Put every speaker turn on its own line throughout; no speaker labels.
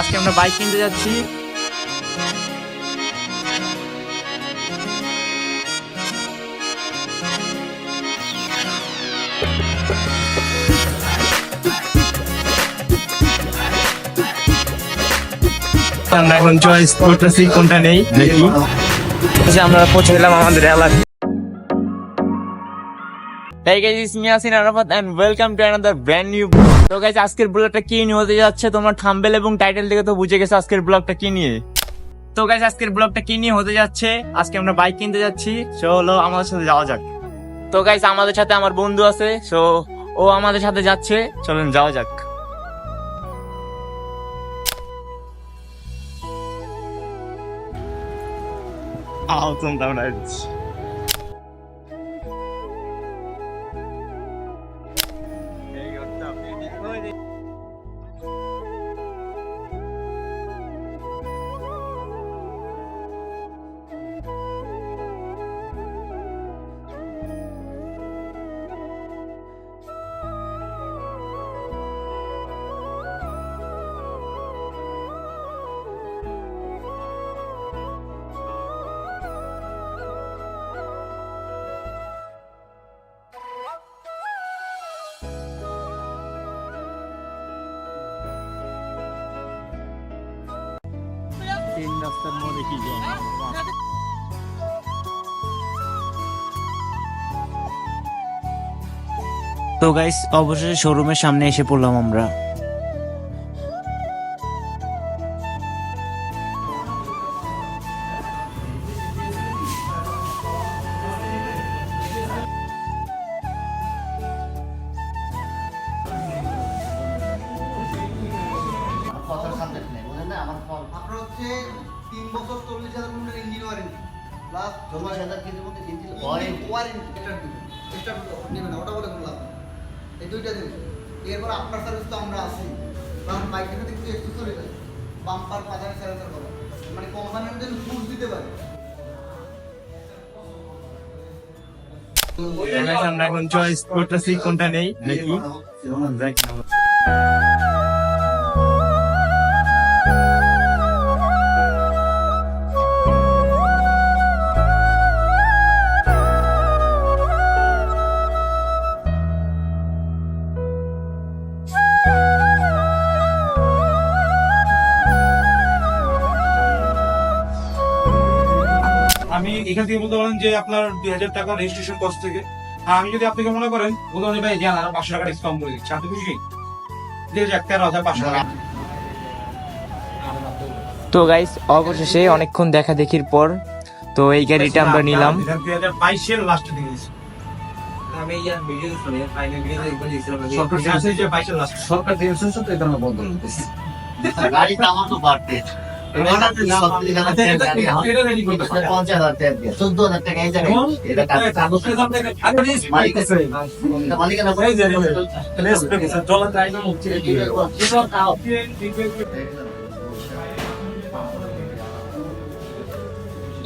আজকে আমরা বাইক কিনতে যাচ্ছি। আমরা এখন চয়েস করতেছি কোনটা নেই দেখি। যে আমরা পৌঁছে গেলাম আমাদের এলাকায় Welcome to another brand new vlog. তো আজকের ব্লগটা হতে যাচ্ছে? এবং টাইটেল তো বুঝে আজকের ব্লগটা তো গাইজ আজকের ব্লগটা হতে যাচ্ছে? আজকে আমরা বাইক কিনতে যাচ্ছি। হলো আমাদের সাথে যাওয়া যাক। তো গাইজ আমাদের সাথে আমার বন্ধু আছে। সো ও আমাদের সাথে যাচ্ছে। চলুন যাওয়া যাক। আও তোমরা তিন রাস্তার মধ্যে কি
তো গাইস অবশেষে শোরুমের সামনে এসে পড়লাম আমরা।
প্লাস
চল্লিশ হাজার কেজির মধ্যে ইঞ্জিন ওয়ারেন্টি
ওয়ারেন্টি এটা দিবেন এক্সট্রা নেবেন না ওটা বলে কোনো লাভ নেই। এই দুইটা দেবেন এরপর আপনার সার্ভিস তো আমরা আছি। কারণ বাইকের সাথে কিছু এক্সেসরি আছে বাম্পার পাজার সার্ভিস করা। মানে দিতে পারে।
আমরা এখন চয়েস করতেছি কোনটা নেই দেখি
এখান থেকে বলতে পারেন যে আপনার দুই হাজার টাকা রেজিস্ট্রেশন কস্ট থেকে। আর আমি যদি আপনাকে মনে করেন বলতে পারি ভাই জান আরও পাঁচশো টাকা ডিসকাউন্ট করে দিচ্ছি। আপনি খুশি? দিয়ে যাক তেরো হাজার পাঁচশো টাকা।
তো গাইস অবশেষে অনেকক্ষণ দেখা দেখির পর তো এই গাড়িটা আমরা নিলাম।
দুই হাজার বাইশের লাস্টে দিয়ে দিচ্ছি সরকার যে বাইশের লাস্ট
সরকার দিয়ে শুনছো তো এটা আমরা বন্ধ করতেছি
গাড়িটা আমার তো বাড়তে
এটা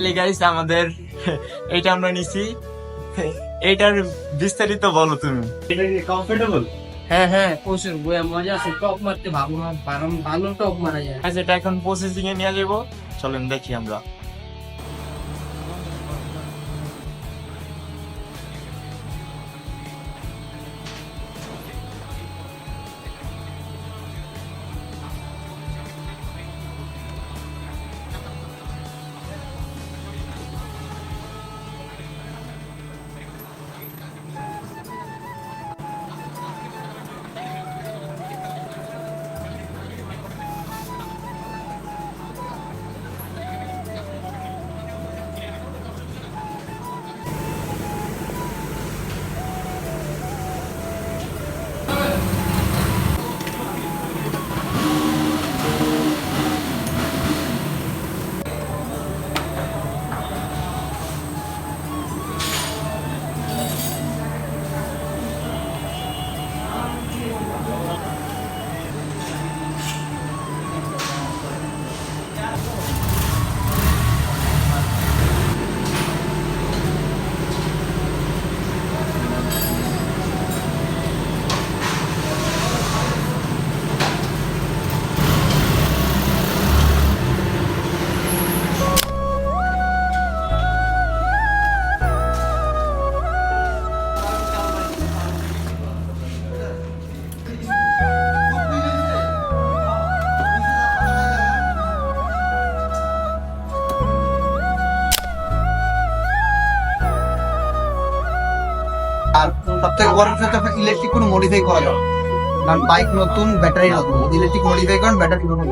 এটা এটা
আমাদের এইটা আমরা নিছি। এইটার বিস্তারিত বলো তুমি।
কমফোর্টেবল
হ্যাঁ হ্যাঁ প্রচুর। মজা আছে টপ মারতে না ভালো টপ মারা যায়।
আচ্ছা এটা এখন প্রসেসিং এ নিয়ে যাব। চলেন দেখি আমরা।
থেকে বিষয় হচ্ছে ইলেকট্রিক কোনো মডিফাই করা যাবে। কারণ বাইক নতুন ব্যাটারি নতুন ইলেকট্রিক মডিফাই করেন ব্যাটারি নতুন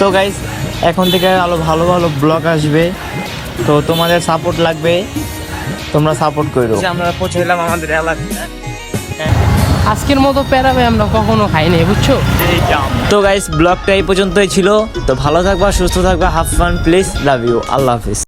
তো গাইস এখন থেকে আরও ভালো ভালো ব্লগ আসবে। তো তোমাদের সাপোর্ট লাগবে তোমরা সাপোর্ট করো। আমরা পৌঁছে গেলাম আমাদের এলাকায়।
আজকের মতো প্যারা ভাই আমরা কখনো খাইনি বুঝছ?
তো গাইস ব্লগটা এই পর্যন্তই ছিল। তো ভালো থাকবা সুস্থ থাকবা have fun please love you Allah Hafiz.